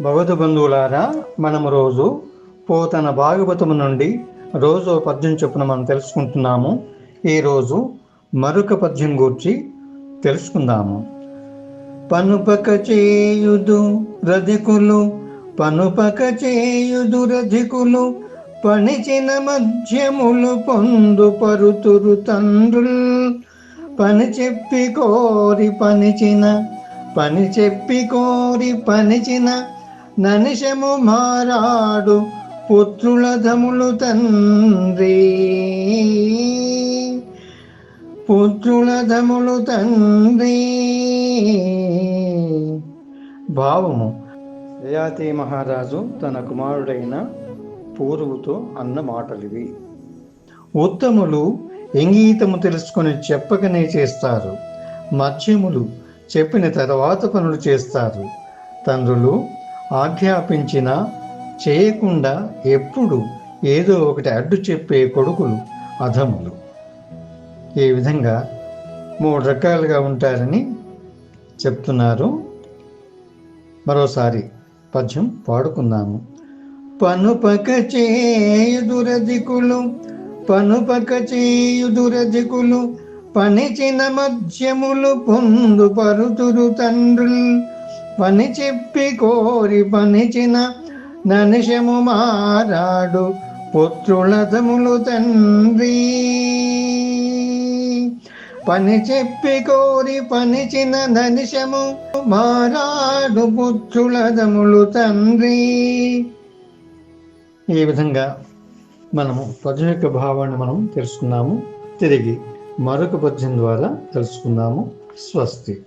భగవద్ బంధువులారా మనం రోజు పోతన భాగవతము నుండి రోజు పద్యం చొప్పున మనం తెలుసుకుంటున్నాము. ఈరోజు మరొక పద్యం గురించి తెలుసుకుందాము. పనుపక చేయుదు రధికులు పనుపక చేయుదు రధికులు పనిచిన మధ్యములు పొందు పరుతురు తండ్రులు. పని చెప్పి కోరి పనిచిన పని చెప్పి కోరి పనిచిన ననిషము మారాడు పుత్రులధములు తండ్రి. పుత్రులధములు తండ్రి. భావము. యయాతి మహారాజు తన కుమారుడైన పూర్వుతో అన్న మాటలివి. ఉత్తములు ఇంగీతము తెలుసుకొని చెప్పకనే చేస్తారు. మధ్యములు చెప్పిన తర్వాత పనులు చేస్తారు. తండ్రులు ఆజ్ఞాపించినా చేయకుండా ఎప్పుడు ఏదో ఒకటి అడ్డు చెప్పే కొడుకులు అధములు. ఈ విధంగా మూడు రకాలుగా ఉంటారని చెప్తున్నారు. మరోసారి పద్యం పాడుకుందాము. పనుపక చేయుదురధికులు పనుపక చేయుదురధికులు పనిచిన మధ్యములు పొందుపరుతురు పరుతురు పని చెప్పి కోరి పనిచిన ననిషము మారాడు పుత్రులతములు తండ్రి. పని చెప్పి కోరి పనిచిన ననిషము మారాడు పుత్రులదములు తండ్రి. ఈ విధంగా మనము పద్యం యొక్క భావాన్ని మనం తెలుసుకున్నాము. తిరిగి మరొక పద్యం ద్వారా తెలుసుకుందాము స్వస్తి.